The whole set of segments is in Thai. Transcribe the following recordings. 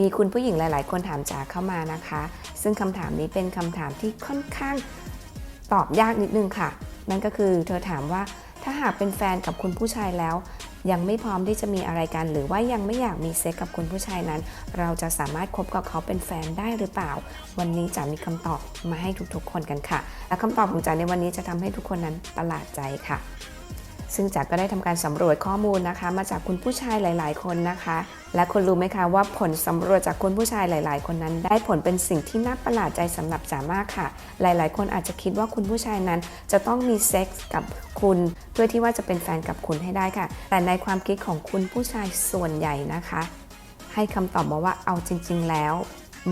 มีคุณผู้หญิงหลาย ๆ คนถามจ๋าเข้ามานะคะ ซึ่งคำถามนี้เป็นคำถามที่ค่อนข้างตอบยากนิดนึงค่ะ นั่นก็คือเธอถามว่าถ้าหากเป็นแฟนกับคุณผู้ชายแล้ว ยังไม่พร้อมที่จะมีอะไรกัน หรือว่ายังไม่อยากมีเซ็กกับคุณผู้ชายนั้น เราจะสามารถคบกับเขาเป็นแฟนได้หรือเปล่า วันนี้จ๋ามีคำตอบมาให้ทุกๆคนกันค่ะ และคำตอบของจ๋าในวันนี้จะทำให้ทุกคนนั้นประหลาดใจค่ะ ซึ่งจาก็ได้ทำการสำรวจข้อมูลนะคะ มาจากคุณผู้ชายหลาย ๆ คนนะคะ และคุณรู้ไหมคะว่าผลสำรวจจากคุณผู้ชายหลาย ๆ คนนั้น ได้ผลเป็นสิ่งที่น่าประหลาดใจสำหรับจ๋ามากค่ะ หลาย ๆ คนอาจจะคิดว่าคุณผู้ชายนั้น จะต้องมีเซ็กส์กับคุณ เพื่อที่ว่าจะเป็นแฟนกับคุณให้ได้ค่ะ แต่ในความคิดของคุณผู้ชายส่วนใหญ่นะคะ ให้คำตอบมาว่าเอาจริง ๆ แล้ว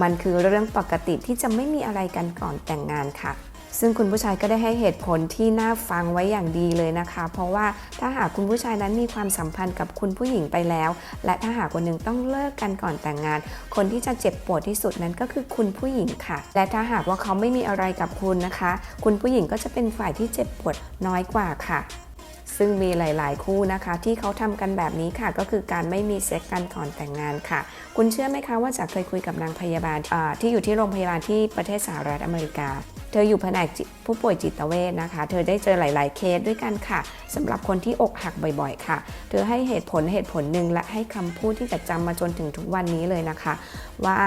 มันคือเรื่องปกติที่จะไม่มีอะไรกันก่อนแต่งงานค่ะ ซึ่งคุณผู้ชายก็ได้ให้เหตุผลที่น่าฟังไว้อย่างดีเลยนะคะ เพราะว่าถ้าหากคุณผู้ชายนั้นมีความสัมพันธ์กับคุณผู้หญิงไปแล้ว และถ้าหากคนหนึ่งต้องเลิกกันก่อนแต่งงาน คนที่จะเจ็บปวดที่สุดนั้นก็คือคุณผู้หญิงค่ะ และถ้าหากว่าเขาไม่มีอะไรกับคุณนะคะ คุณผู้หญิงก็จะเป็นฝ่ายที่เจ็บปวดน้อยกว่าค่ะ ซึ่งมีหลาย ๆ คู่นะคะ ที่เขาทำกันแบบนี้ค่ะก็คือการไม่มีเซ็กกันก่อนแต่งงานค่ะ คุณเชื่อไหมคะว่าจะเคยคุยกับนางพยาบาลที่อยู่ที่โรงพยาบาลที่ประเทศสหรัฐอเมริกา เธออยู่แผนกผู้ป่วยจิตเวชนะคะ เธอได้เจอหลาย ๆ เคสด้วยกันค่ะสำหรับคนที่อกหักบ่อย ๆ ค่ะ เธอให้เหตุผลเหตุผลหนึ่งและให้คำพูดที่จะจำมาจนถึงทุกวันนี้เลยนะคะ ว่า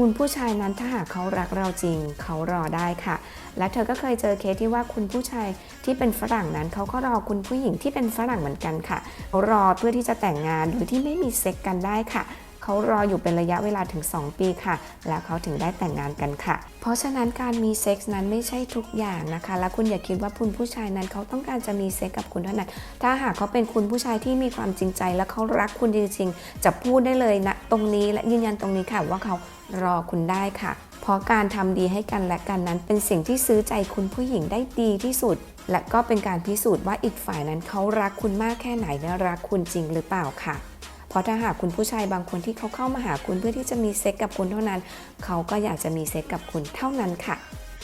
คุณผู้ชายนั้นถ้าหากเขารักเราจริง เขารอได้ค่ะ และเธอก็เคยเจอเคสที่ว่าคุณผู้ชายที่เป็นฝรั่งนั้นเขาก็รอคุณผู้หญิงที่เป็นฝรั่งเหมือนกันค่ะเขารอเพื่อที่จะแต่งงานโดยที่ไม่มีเซ็กกันได้ค่ะ เขารออยู่เป็นระยะเวลาถึง 2 ปีค่ะ แล้วเขาถึงได้แต่งงานกันค่ะ เพราะฉะนั้นการมีเซ็กส์นั้นไม่ใช่ทุกอย่างนะคะ และคุณอย่าคิดว่าคุณผู้ชายนั้นเขาต้องการจะมีเซ็กกับคุณเท่านั้น ถ้าหากเขาเป็นคุณผู้ชายที่มีความจริงใจ และเขารักคุณจริงๆ จะพูดได้เลยนะตรงนี้และยืนยันตรงนี้ค่ะว่าเขารอคุณได้ค่ะ เพราะการทำดีให้กันและกันนั้นเป็นสิ่งที่ซื้อใจคุณผู้หญิงได้ดีที่สุด และก็เป็นการพิสูจน์ว่าอีกฝ่ายนั้นเขารักคุณมากแค่ไหนและรักคุณจริงหรือเปล่าค่ะ ราะถ้าหากคุณผู้ชายบางคนที่เขาเข้ามาหาคุณเพื่อที่จะมีเซ็กกับคุณเท่านั้น เขาก็อยากจะมีเซ็กกับคุณเท่านั้นค่ะ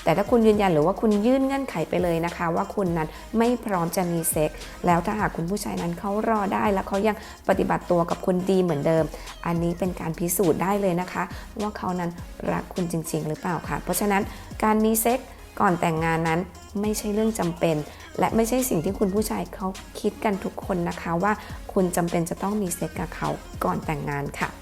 แต่ถ้าคุณยืนยันหรือว่าคุณยื่นเงื่อนไขไปเลยนะคะ ว่าคุณนั้นไม่พร้อมจะมีเซ็กแล้วถ้าหากคุณผู้ชายนั้นเขารอได้และเขายังปฏิบัติตัวกับคุณดีเหมือนเดิม อันนี้เป็นการพิสูจน์ได้เลยนะคะ ว่าเขานั้นรักคุณจริง ๆ หรือเปล่าค่ะ เพราะฉะนั้นการมีเซ็กก่อนแต่งงานนั้นไม่ใช่เรื่องจำเป็น และไม่ใช่สิ่งที่คุณผู้ชายเขาคิดกันทุกคนนะคะว่าคุณจำเป็นจะต้องมีเซ็กกับเขาก่อนแต่งงานค่ะ